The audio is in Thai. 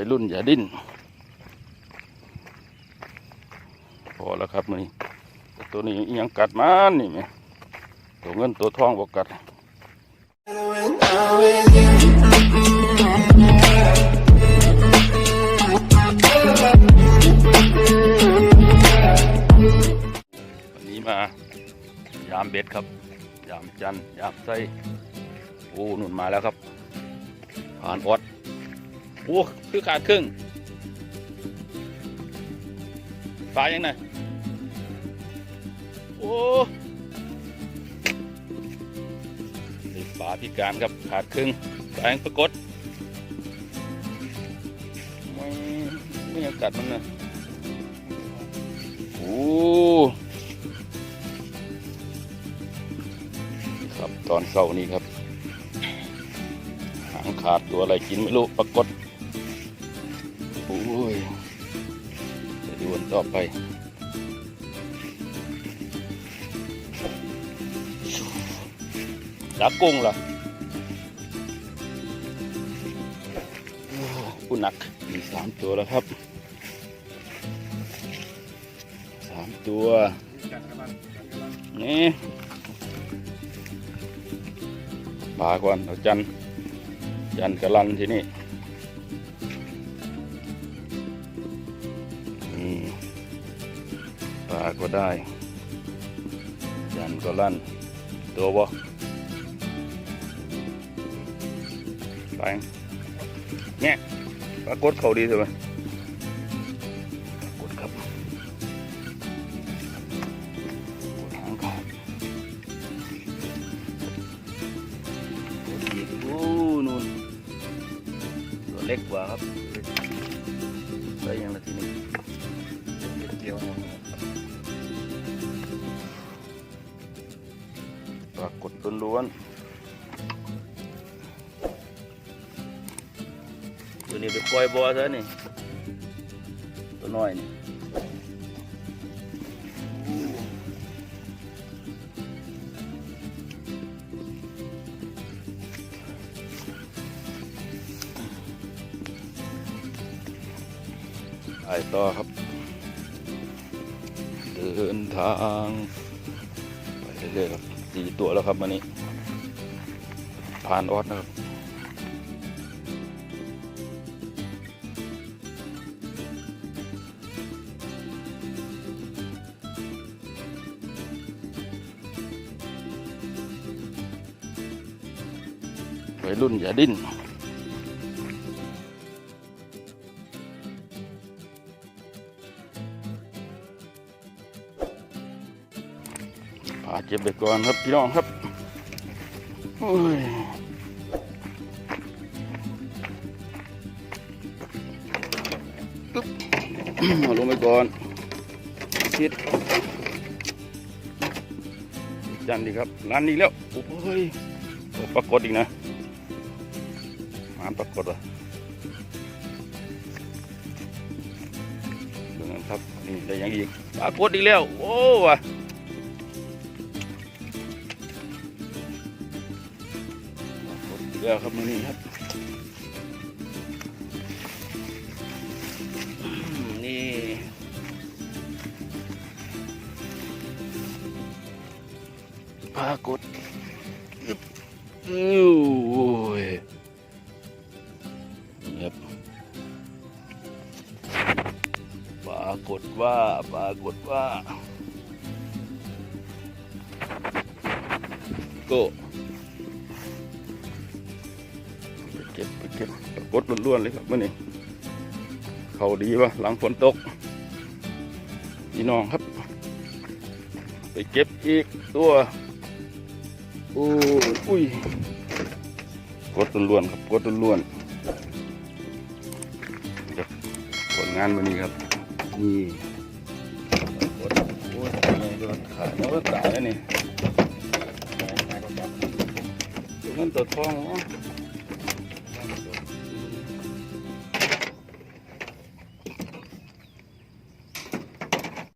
วัยรุ่นอย่าดิ้น พอแล้วครับมันนี่ตัวนี้ยังกัดมันนี่ไหมตัวเงินตัวทองบอกกัดวันนี้มายามเบ็ดครับ ยามจันยามไส้โอ้หนุนมาแล้วครับผ่านออด โอ้คือขาดครึ่งปลายังไงโอ้นี่ปลาพิการครับขาดครึ่งปลายังปรากฏไม่ไม่ยังกัดมันนะโอ้ครับตอนเช้านี้ครับ หางขาดตัวอะไรกินไม่รู้ปรากฏ วนต่อไปดักกุ้งเหรอโอ้กูหนักมีสามตัวแล้วครับสามตัว นี่ปลาก่อนเอาจันยันกระลันที่นี่ ปลาก็ได้ยันก็ลั่น ตัวบ่ไปเนี่ยปรากฏเขาดีใช่ไหมกดครับกดหางขาดกดอีกโอ้นู่นตัวเล็กกว่าครับใส่ยังละทีนี้ ปรากฏล้วนๆตัวนี้ไปปล่อยบัวซะนี่ ตัวน้อยนี่ไปต่อครับ เดินทาง ไปเรื่อยๆครับ สี่ตัวแล้วครับวันนี้ผ่านออสนะครับวัยรุ่นอย่าดิ้น พาเจ็บไปก่อนครับพี่น้องครับโอ้ยปึ๊บเอาลงไปก่อนคิดจันดีครับร้านนี้แล้ว โอ้ยโอ้ปรากฏอีกนะมานปรากฏว่ะดูนั่นครับ นี่ได้ยังอีกปรากฏอีกแล้ว โอ้ว่ะ เดี๋ยวครับมือนี้ครับนี่ปรากฏอึ๊บอู้โอ้ยครับปรากฏว่าปรากฏว่าโก็บไปเก็บกฏล้วนๆเลยครับมื่อนี้เขาดีวะหลังฝนตกพี่น้องครับ ไปเก็บอีกตัวโอ้ยอุ้ยกดล้วนๆครับกดล้วนๆครับผลงานวันนี้ครับนี่กดโอ้ยโดนขาดแล้วก็ตายแล้วนี่ตัวเงินตัวทองเนาะ Thank you.